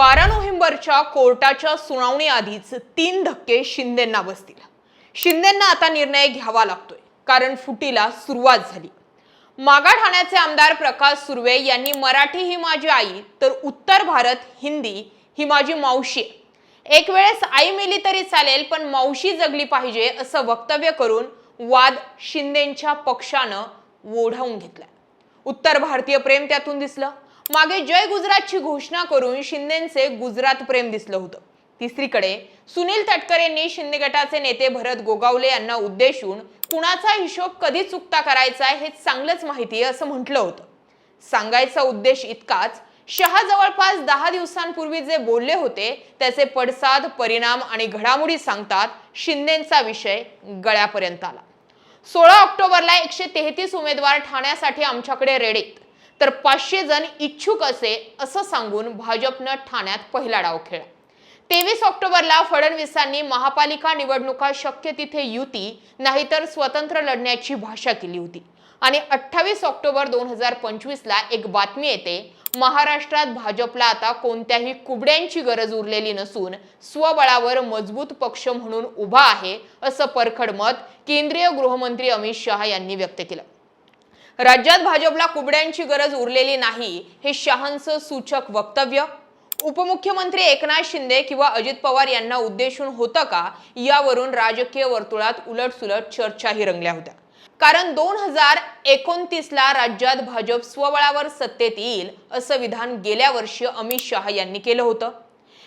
बारा नोव्हेंबरच्या कोर्टाच्या सुनावणी आधीच तीन धक्के शिंदेंना बसतील. शिंदेंना आता निर्णय घ्यावा लागतोय कारण फुटीला सुरुवात झाली. मागा ठाण्याचे आमदार प्रकाश सुर्वे यांनी मराठी ही माझी आई तर उत्तर भारत हिंदी ही माझी मावशी आहे. एक वेळेस आई मेली तरी चालेल पण मावशी जगली पाहिजे असं वक्तव्य करून वाद शिंदेच्या पक्षानं ओढवून घेतला उत्तर भारतीय प्रेम त्यातून दिसलं. मागे जय गुजरातची घोषणा करून शिंदेचे गुजरात प्रेम दिसलं होतं. तिसरीकडे सुनील तटकरे यांनी शिंदे गटाचे नेते भरत गोगावले यांना उद्देशून कुणाचा हिशोब कधी चुकता करायचा हे चांगलंच माहिती आहे असं म्हटलं होतं. सांगायचा उद्देश इतकाच शहा जवळपास दहा दिवसांपूर्वी जे बोलले होते त्याचे पडसाद परिणाम आणि घडामोडी सांगतात शिंदेचा विषय गळ्यापर्यंत आला. सोळा ऑक्टोबरला एकशे तेहतीस उमेदवार ठाण्यासाठी आमच्याकडे रेडीत. तर पाचशे जण इच्छुक असे असं सांगून भाजपनं ठाण्यात पहिला डाव खेळला. तेवीस ऑक्टोबरला फडणवीसांनी महापालिका निवडणुका शक्य तिथे युती नाहीतर स्वतंत्र लढण्याची भाषा केली होती. आणि अठ्ठावीस ऑक्टोबर दोन हजार पंचवीसला एक बातमी येते महाराष्ट्रात भाजपला आता कोणत्याही कुबड्यांची गरज उरलेली नसून स्वबळावर मजबूत पक्ष म्हणून उभा आहे असं परखड मत केंद्रीय गृहमंत्री अमित शहा यांनी व्यक्त केलं. राज्यात भाजपला कुबड्यांची गरज उरलेली नाही हे शहांचं सूचक वक्तव्य? उपमुख्यमंत्री एकनाथ शिंदे किंवा अजित पवार यांना उद्देशून होतं का? यावरून राजकीय वर्तुळात उलटसुलट चर्चाही रंगल्या होत्या. कारण दोन हजार एकोणतीसला राज्यात भाजप स्वबळावर सत्तेत येईल असं विधान गेल्या वर्षी अमित शहा यांनी केलं होतं.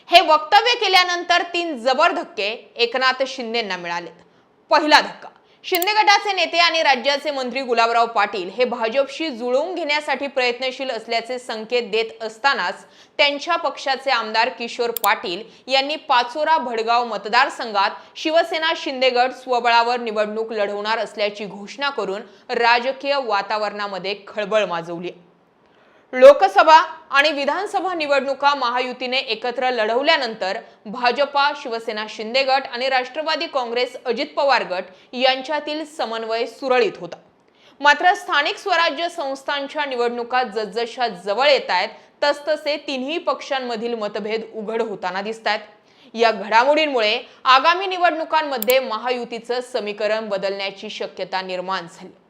हे वक्तव्य केल्यानंतर तीन जबर धक्के एकनाथ शिंदेंना मिळालेत. पहिला धक्का. शिंदे गटाचे नेते आणि राज्याचे मंत्री गुलाबराव पाटील हे भाजपशी जुळवून घेण्यासाठी प्रयत्नशील असल्याचे संकेत देत असतानाच त्यांच्या पक्षाचे आमदार किशोर पाटील यांनी पाचोरा भडगाव मतदारसंघात शिवसेना शिंदेगड स्वबळावर निवडणूक लढवणार असल्याची घोषणा करून राजकीय वातावरणामध्ये खळबळ माजवली लोकसभा आणि विधानसभा निवडणुका महायुतीने एकत्र लढवल्यानंतर भाजपा शिवसेना शिंदे गट आणि राष्ट्रवादी काँग्रेस अजित पवार गट यांच्यातील समन्वय सुरळीत होता. मात्र स्थानिक स्वराज्य संस्थांच्या निवडणुका जसजशा जवळ येत आहेत तसतसे तिन्ही पक्षांमधील मतभेद उघड होताना दिसत आहेत या घडामोडींमुळे आगामी निवडणुकांमध्ये महायुतीचं समीकरण बदलण्याची शक्यता निर्माण झाली.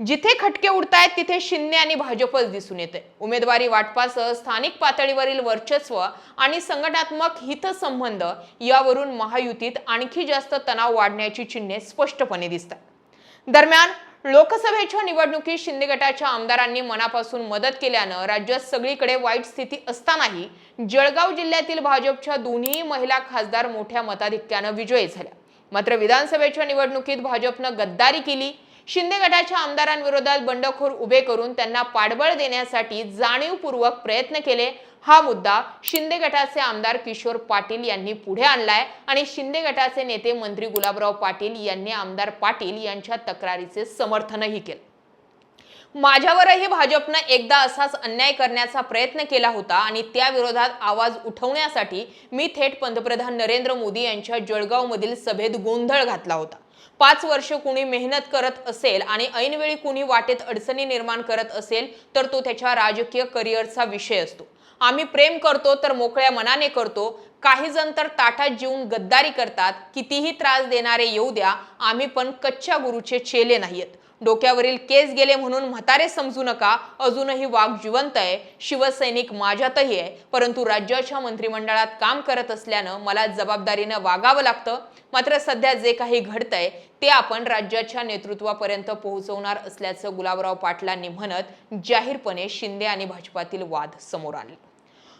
जिथे खटके उडतायत तिथे शिंदे आणि भाजपच दिसून येते उमेदवारी वाटपासह स्थानिक पातळीवरील वर्चस्व आणि संघटनात्मक हितसंबंध यावरून महायुतीत आणखी जास्त तणाव वाढण्याची चिन्हे स्पष्टपणे दिसतात. दरम्यान लोकसभेच्या निवडणुकीत शिंदे गटाच्या आमदारांनी मनापासून मदत केल्यानं राज्यात सगळीकडे वाईट स्थिती असतानाही जळगाव जिल्ह्यातील भाजपच्या दोन्ही महिला खासदार मोठ्या मताधिक्यानं विजयी झाल्या. मात्र विधानसभेच्या निवडणुकीत भाजपनं गद्दारी केली शिंदे गटाच्या आमदारांविरोधात बंडखोर उभे करून त्यांना पाठबळ देण्यासाठी जाणीवपूर्वक प्रयत्न केले. हा मुद्दा शिंदे गटाचे आमदार किशोर पाटील यांनी पुढे आणलाय आणि शिंदे गटाचे नेते मंत्री गुलाबराव पाटील यांनी आमदार पाटील यांच्या तक्रारीचे समर्थनही केले. माझ्यावरही भाजपनं एकदा असाच अन्याय करण्याचा प्रयत्न केला होता आणि त्याविरोधात आवाज उठवण्यासाठी मी थेट पंतप्रधान नरेंद्र मोदी यांच्या जळगावमधील सभेत गोंधळ घातला होता. पाच वर्ष कुणी मेहनत करत असेल आणि ऐनवेळी कुणी वाटेत अडचणी निर्माण करत असेल तर तो त्याच्या राजकीय करिअरचा विषय असतो. आम्ही प्रेम करतो तर मोकळ्या मनाने करतो. काही जण तर ताटात जीवन गद्दारी करतात. कितीही त्रास देणारे येऊ द्या आम्ही पण कच्च्या गुरुचे चेले नाहीयेत. डोक्यावरील केस गेले म्हणून म्हातारे समजू नका. अजूनही वाघ जिवंत आहे. शिवसैनिक माझ्यातही आहे. परंतु राज्याच्या मंत्रिमंडळात काम करत असल्यानं मला जबाबदारीनं वागावं लागतं. मात्र सध्या जे काही घडतंय ते आपण राज्याच्या नेतृत्वापर्यंत पोहोचवणार असल्याचं गुलाबराव पाटलांनी म्हणत जाहीरपणे शिंदे आणि भाजपातील वाद समोर आणले.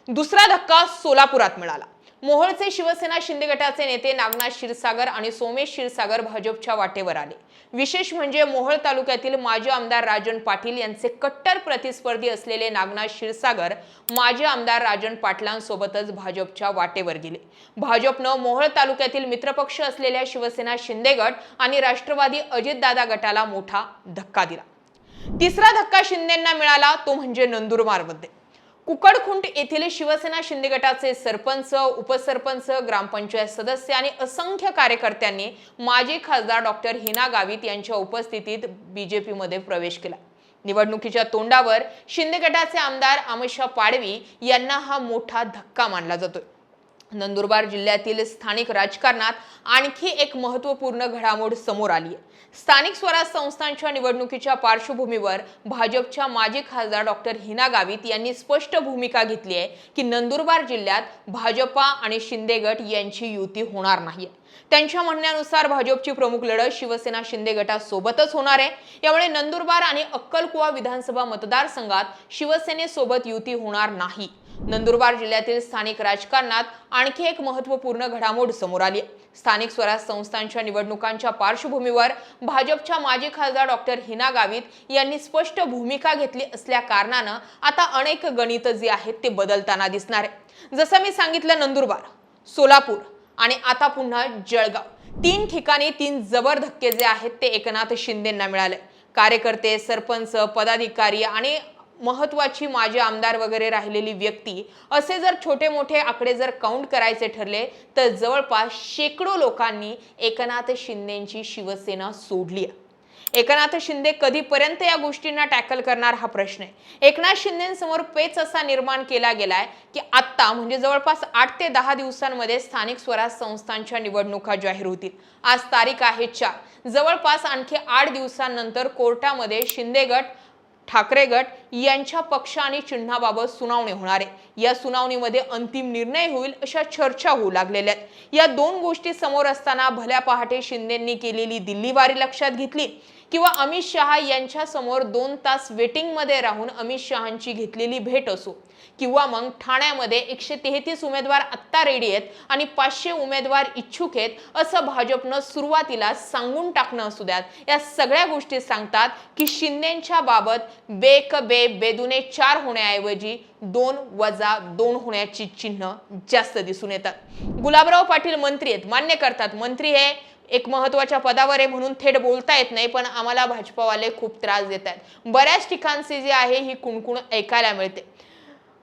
दुसरा धक्का सोलापुरात मिळाला. मोहोळचे शिवसेना शिंदे गटाचे नेते नागनाथ क्षीरसागर आणि सोमेश क्षीरसागर भाजपच्या वाटेवर आले. विशेष म्हणजे मोहोळ तालुक्यातील माजी आमदार राजन पाटील यांचे कट्टर प्रतिस्पर्धी असलेले नागनाथ क्षीरसागर माजी आमदार राजन पाटलांसोबतच भाजपच्या वाटेवर गेले. भाजपनं मोहोळ तालुक्यातील मित्रपक्ष असलेल्या शिवसेना शिंदे गट आणि राष्ट्रवादी अजितदादा गटाला मोठा धक्का दिला. तिसरा धक्का शिंदेंना मिळाला तो म्हणजे नंदुरबारमध्ये. कुकडखुंट येथील शिवसेना शिंदे गटाचे सरपंच उपसरपंच ग्रामपंचायत सदस्य आणि असंख्य कार्यकर्त्यांनी माजी खासदार डॉक्टर हिना गावित यांच्या उपस्थितीत बीजेपीमध्ये प्रवेश केला. निवडणुकीच्या तोंडावर शिंदे गटाचे आमदार अमिषा पाडवी यांना हा मोठा धक्का मानला जातोय. नंदुरबार जिल्ह्यातील स्थानिक राजकारणात आणखी एक महत्त्वपूर्ण घडामोड समोर आली आहे स्थानिक स्वराज संस्थांच्या निवडणुकीच्या पार्श्वभूमीवर भाजपच्या माजी खासदार डॉक्टर हिना गावित यांनी स्पष्ट भूमिका घेतली आहे की नंदुरबार जिल्ह्यात भाजपा आणि शिंदे गट यांची युती होणार नाही. त्यांच्या म्हणण्यानुसार भाजपची प्रमुख लढत शिवसेना शिंदे गटासोबतच होणार आहे. यामुळे नंदुरबार आणि अक्कलकुवा विधानसभा मतदारसंघात शिवसेनेसोबत युती होणार नाही. नंदुरबार जिल्ह्यातील स्थानिक राजकारणात आणखी एक महत्त्वपूर्ण घडामोड समोर आली आहे. स्थानिक स्वराज संस्थांच्या निवडणुकांच्या पार्श्वभूमीवर भाजपच्या माजी खासदार डॉक्टर हिना गावित यांनी स्पष्ट भूमिका घेतली असल्या कारणानं आता अनेक गणित जे आहेत ते बदलताना दिसणार आहे जसं मी सांगितलं नंदुरबार सोलापूर आणि आता पुन्हा जळगाव तीन ठिकाणी तीन जबर धक्के जे आहेत ते एकनाथ शिंदेंना मिळाले कार्यकर्ते सरपंच पदाधिकारी आणि महत्वाची माजी आमदार वगैरे राहिलेली व्यक्ती असे जर छोटे मोठे आकडे जर काउंट करायचे ठरले तर जवळपास शेकडो लोकांनी एकनाथ शिंदेची शिवसेना सोडली आहे. एकनाथ शिंदे कधीपर्यंत या गोष्टींना टॅकल करणार हा प्रश्न आहे. एकनाथ शिंदेसमोर पेच असा निर्माण केला गेलाय की आत्ता म्हणजे जवळपास आठ ते दहा दिवसांमध्ये स्थानिक स्वराज संस्थांच्या निवडणुका जाहीर होतील. आज तारीख आहे चार. जवळपास आणखी आठ दिवसांनंतर कोर्टामध्ये शिंदे गट ठाकरे गट यांच्या पक्ष आणि चिन्हाबाबत सुनावणी होणार आहे. या सुनावणीमध्ये अंतिम निर्णय होईल अशा चर्चा होऊ लागलेल्या आहेत. या दोन गोष्टी समोर असताना भल्या पहाटे शिंदेंनी केलेली दिल्ली वारी लक्षात घेतली. किंवा अमित शहा यांच्या समोर दोन तास वेटिंगमध्ये राहून अमित शहांची घेतलेली भेट असो. किंवा मग ठाण्यामध्ये एकशे तेहतीस उमेदवार आत्ता रेडी आहेत आणि पाचशे उमेदवार इच्छुक आहेत असं भाजपनं सुरुवातीला सांगून टाकणं असू द्यात. या सगळ्या गोष्टी सांगतात की शिंदेच्या बाबत बेक बे बेदुने चार होण्याऐवजी दोन वजा दोन होण्याची चिन्ह जास्त दिसून येतात. गुलाबराव पाटील मंत्री आहेत मान्य करतात. मंत्री हे एक महत्त्वाच्या पदावर आहे म्हणून थेट बोलता येत नाही पण आम्हाला भाजपावाले खूप त्रास देत आहेत. बऱ्याच ठिकाणची जी आहे ही कुणकुण ऐकायला मिळते.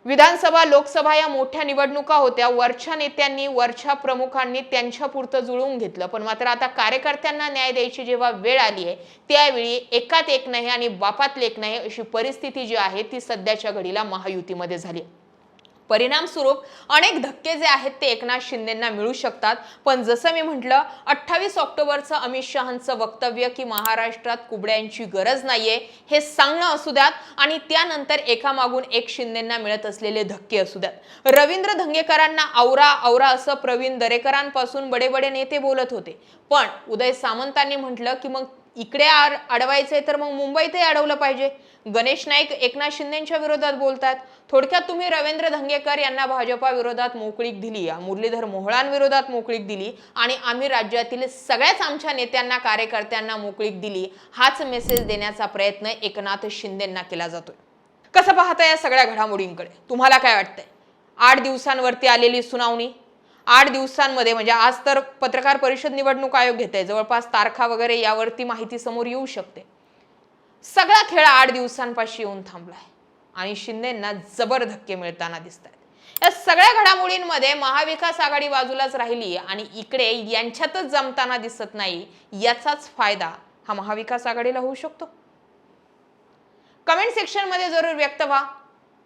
विधानसभा लोकसभा या मोठ्या निवडणुका होत्या. वरच्या नेत्यांनी वरच्या प्रमुखांनी त्यांच्या पुरतं जुळवून घेतलं. पण मात्र आता कार्यकर्त्यांना न्याय द्यायची जेव्हा वेळ आली आहे त्यावेळी एकात एक नाही आणि बापात लेख नाही अशी परिस्थिती जी आहे ती सध्याच्या घडीला महायुतीमध्ये झाली परिणामस्वरूप अनेक धक्के जे आहेत ते एकनाथ शिंदेंना मिळू शकतात. पण जसं मी म्हटलं अठ्ठावीस ऑक्टोबरचं अमित शहांचं वक्तव्य की महाराष्ट्रात कुबड्यांची गरज नाहीये हे सांगणं असू द्यात आणि त्यानंतर एकामागून एक शिंदेंना मिळत असलेले धक्के असू द्यात. रवींद्र धंगेकरांना आवरा आवरा असं प्रवीण दरेकरांपासून बडे बडे नेते बोलत होते. पण उदय सामंतांनी म्हटलं की मग इकडे आड- अडवायचंय तर मग मुंबईतही अडवलं पाहिजे. गणेश नाईक एकनाथ शिंदेच्या विरोधात बोलतात. थोडक्यात तुम्ही रवींद्र धंगेकर यांना भाजपा विरोधात मोकळीक दिली. मुरलीधर मोहळांविरोधात मोकळीक दिली. आणि आम्ही राज्यातील सगळ्याच आमच्या नेत्यांना कार्यकर्त्यांना मोकळीक दिली. हाच मेसेज देण्याचा प्रयत्न एकनाथ शिंदेंना केला जातोय. कसं पाहता या सगळ्या घडामोडींकडे? तुम्हाला काय वाटतंय? आठ दिवसांवरती आलेली सुनावणी? आठ दिवसांमध्ये म्हणजे आज तर पत्रकार परिषद निवडणूक आयोग घेते जवळपास तारखा वगैरे यावरती माहिती समोर येऊ शकते. सगळा खेळ आठ दिवसांपाशी येऊन थांबलाय. आणि शिंदेना जबर धक्के मिळताना दिसत आहेत या सगळ्या घडामोडींमध्ये महाविकास आघाडी बाजूलाच राहिली आणि इकडे यांच्यातच जमताना दिसत नाही याचाच फायदा हा महाविकास आघाडीला होऊ शकतो. कमेंट सेक्शनमध्ये जरूर व्यक्त व्हा.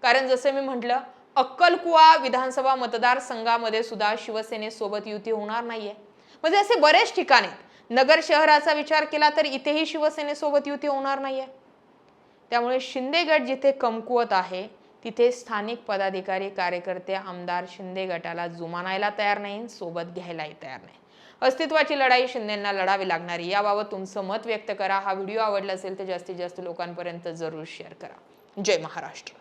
कारण जसं मी म्हटलं अक्कलकुवा विधानसभा मतदारसंघामध्ये सुद्धा शिवसेनेसोबत युती होणार नाहीये. म्हणजे असे बरेच ठिकाण आहेत. नगर शहराचा विचार केला तर इथेही शिवसेनेसोबत युती होणार नाहीये. त्यामुळे शिंदे गट जिथे कमकुवत आहे तिथे स्थानिक पदाधिकारी कार्यकर्ते आमदार शिंदे गटाला जुमानायला तयार नाही सोबत घ्यायलाही तयार नाही. अस्तित्वाची लढाई शिंदेंना लढावी लागणारी याबाबत तुमचं मत व्यक्त करा. हा व्हिडिओ आवडला असेल तर जास्तीत जास्त लोकांपर्यंत जरूर शेअर करा. जय महाराष्ट्र.